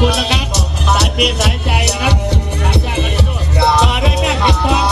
คุณนะครับ สายเพียสายใจนะครับสายใจกันด้วยต่อได้แม่คิดทอง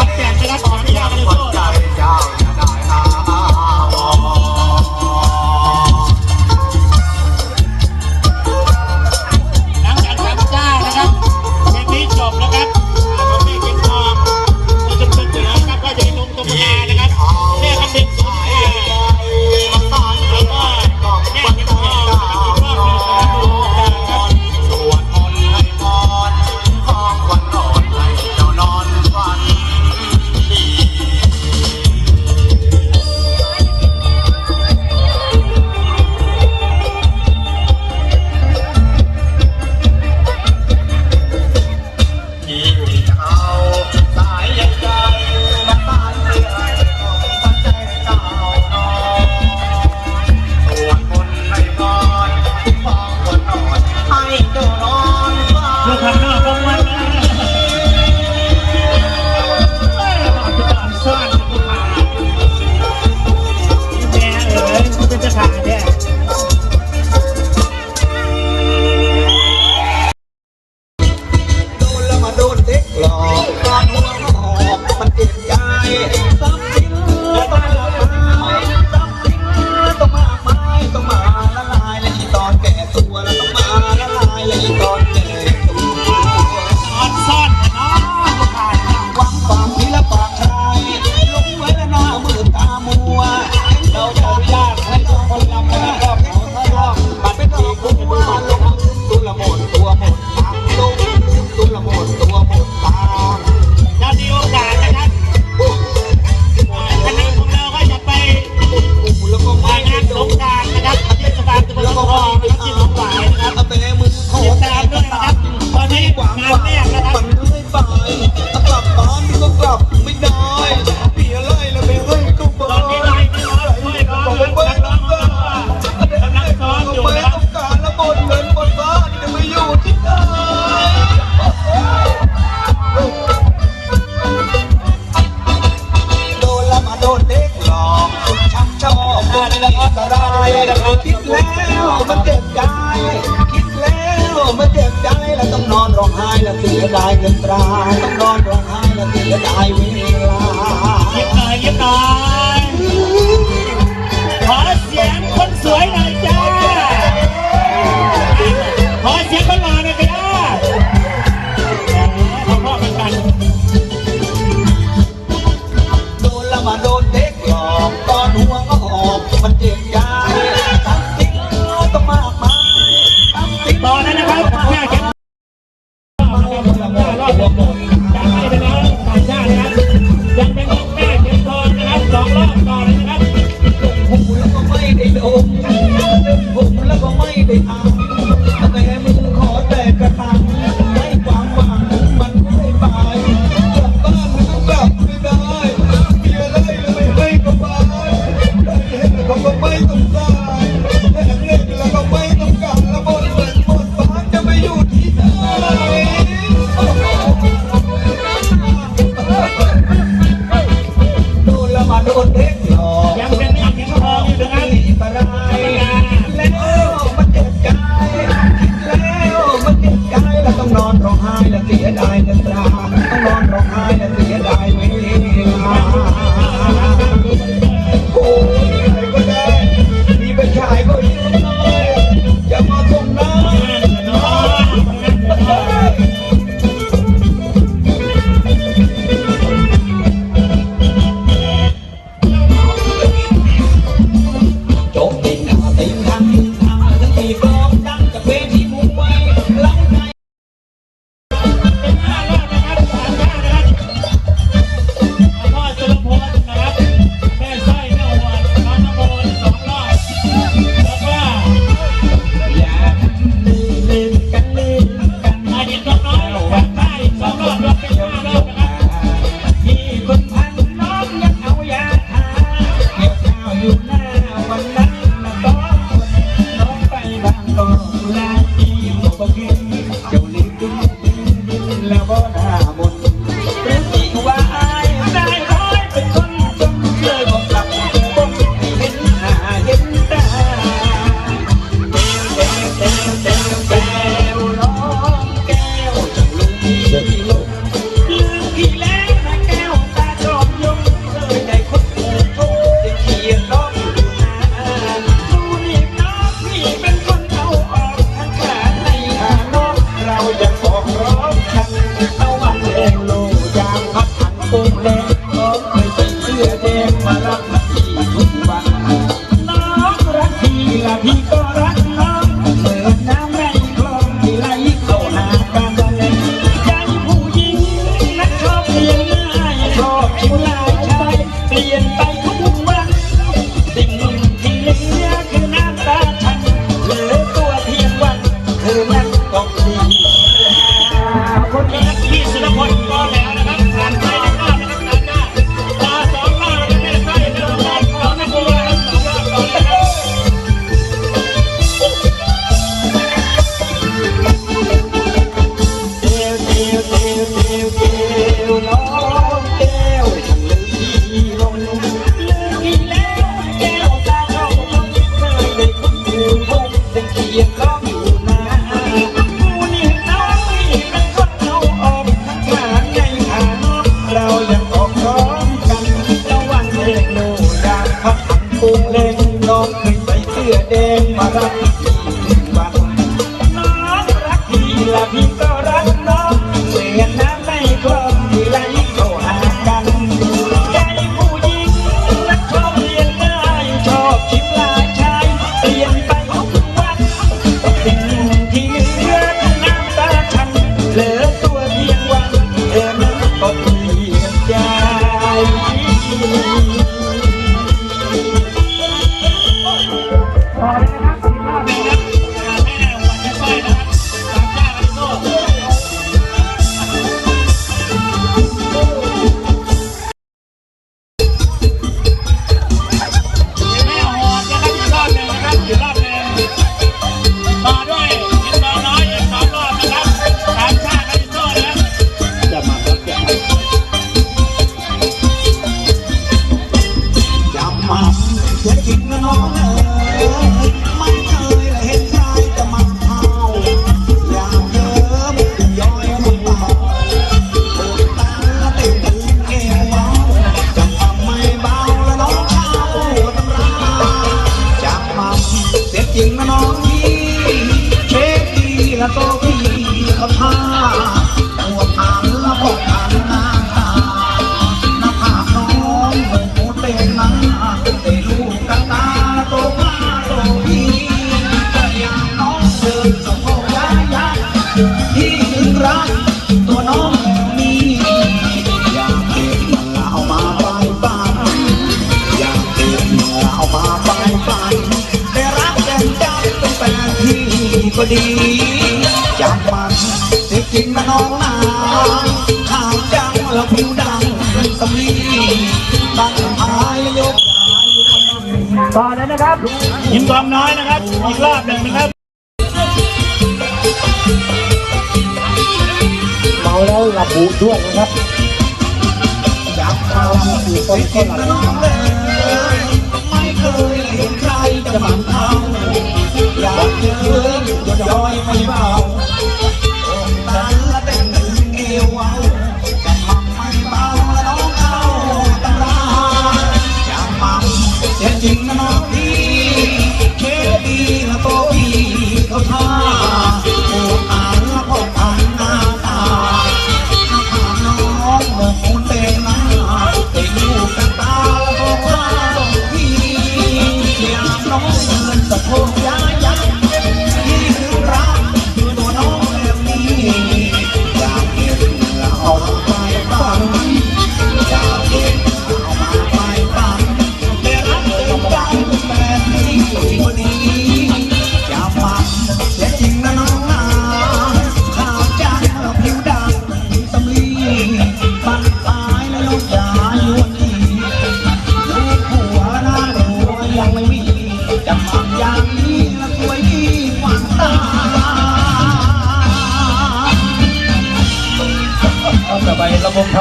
คิดแล้วมันเจ็บใจคิดแล้วมันเจ็บใจแล้วต้องนอนร้องไห้แล้วเสียดายเงินตราต้องนอนร้องไห้แล้วเสียดายเวลาย็บหน่ยย็บหน่ยขอเสียงคนสวยหน่อยจ้าขอเสียงคนหล่อหน่อยจ้า they are. สำลีตั้งอายยกต่อเลยนะครับยิ้มทอมน้อยนะครับ อีกรอบหนึ่งนะครับ เมาแล้วหลับหูด้วยนะครับจับตาคือต้นก็หลับไม่เคยเห็นใครจะมันเท้า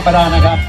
มุมธรรมดานะครับ